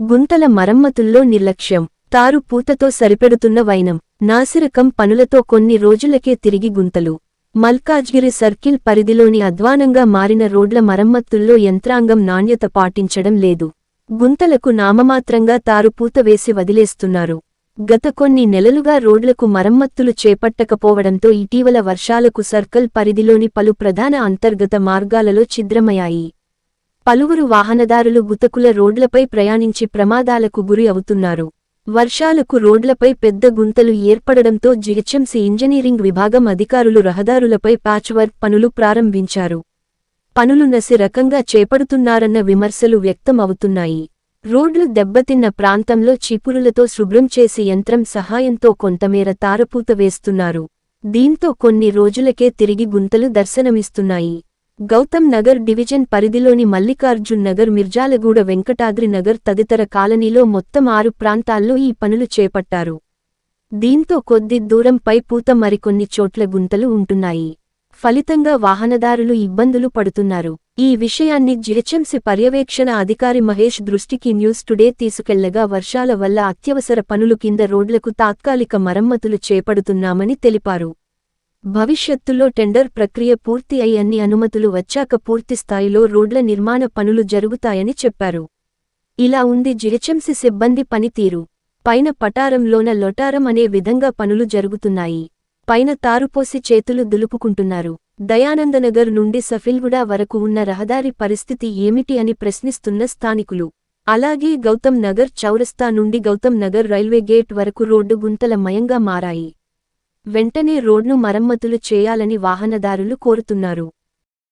గుంతల మరమ్మతుల్లో నిర్లక్ష్యం. తారు పూతతో సరిపెడుతున్న వైనం నాసిరకం పనులతో కొన్ని రోజులకే తిరిగి గుంతలు. మల్కాజ్గిరి సర్కిల్ పరిధిలోని అధ్వానంగా మారిన రోడ్ల మరమ్మతుల్లో యంత్రాంగం నాణ్యత పాటించడం లేదు. గుంతలకు నామమాత్రంగా తారు పూత వేసి వదిలేస్తున్నారు. గత కొన్ని నెలలుగా రోడ్లకు మరమ్మత్తులు చేపట్టకపోవడంతో ఇటీవల వర్షాలకు సర్కిల్ పరిధిలోని పలు ప్రధాన అంతర్గత మార్గాలలో ఛిద్రమయ్యాయి. పలువురు వాహనదారులు గుతకుల రోడ్లపై ప్రయాణించి ప్రమాదాలకు గురి అవుతున్నారు. వర్షాలకు రోడ్లపై పెద్ద గుంతలు ఏర్పడడంతో జిహెచ్ఎంసీ ఇంజనీరింగ్ విభాగం అధికారులు రహదారులపై ప్యాచ్వర్క్ పనులు ప్రారంభించారు. పనులు నసి రకంగా చేపడుతున్నారన్న విమర్శలు వ్యక్తం అవుతున్నాయి రోడ్లు దెబ్బతిన్న ప్రాంతంలో చీపురులతో శుభ్రం చేసి యంత్రం సహాయంతో కొంతమేర తారపూత వేస్తున్నారు. దీంతో కొన్ని రోజులకే తిరిగి గుంతలు దర్శనమిస్తున్నాయి. గౌతమ్ నగర్ డివిజన్ పరిధిలోని మల్లికార్జున్ నగర్ మిర్జాలగూడ వెంకటాద్రి నగర్ తదితర కాలనీలో మొత్తం ఆరు ప్రాంతాల్లో ఈ పనులు చేపట్టారు. దీంతో కొద్ది దూరంపై పూత మరికొన్ని చోట్ల గుంతలు ఉంటున్నాయి. ఫలితంగా వాహనదారులు ఇబ్బందులు పడుతున్నారు. ఈ విషయాన్ని జిహెచ్ఎంసీ పర్యవేక్షణ అధికారి మహేష్ దృష్టికి న్యూస్ టుడే తీసుకెళ్ళగా వర్షాల వల్ల అత్యవసర పనులు కింద రోడ్లకు తాత్కాలిక మరమ్మతులు చేపడుతున్నామని తెలిపారు. భవిష్యత్తులో టెండర్ ప్రక్రియ పూర్తి అయి అన్ని అనుమతులు వచ్చాక పూర్తి స్థాయిలో రోడ్ల నిర్మాణ పనులు జరుగుతాయని చెప్పారు. ఇలా ఉంది జిహెచ్ఎంసీ సిబ్బంది పనితీరు. పైన పటారంలోన లొటారం అనే విధంగా పనులు జరుగుతున్నాయి. పైన తారుపోసి చేతులు దులుపుకుంటున్నారు. దయానందనగర్ నుండి సఫిల్గుడా వరకు ఉన్న రహదారి పరిస్థితి ఏమిటి అని ప్రశ్నిస్తున్న స్థానికులు. అలాగే గౌతమ్ నగర్ చౌరస్తా నుండి గౌతమ్ నగర్ రైల్వే గేట్ వరకు రోడ్డు గుంతల మయంగా మారాయి. వెంటనే రోడ్ను మరమ్మతులు చేయాలని వాహనదారులు కోరుతున్నారు.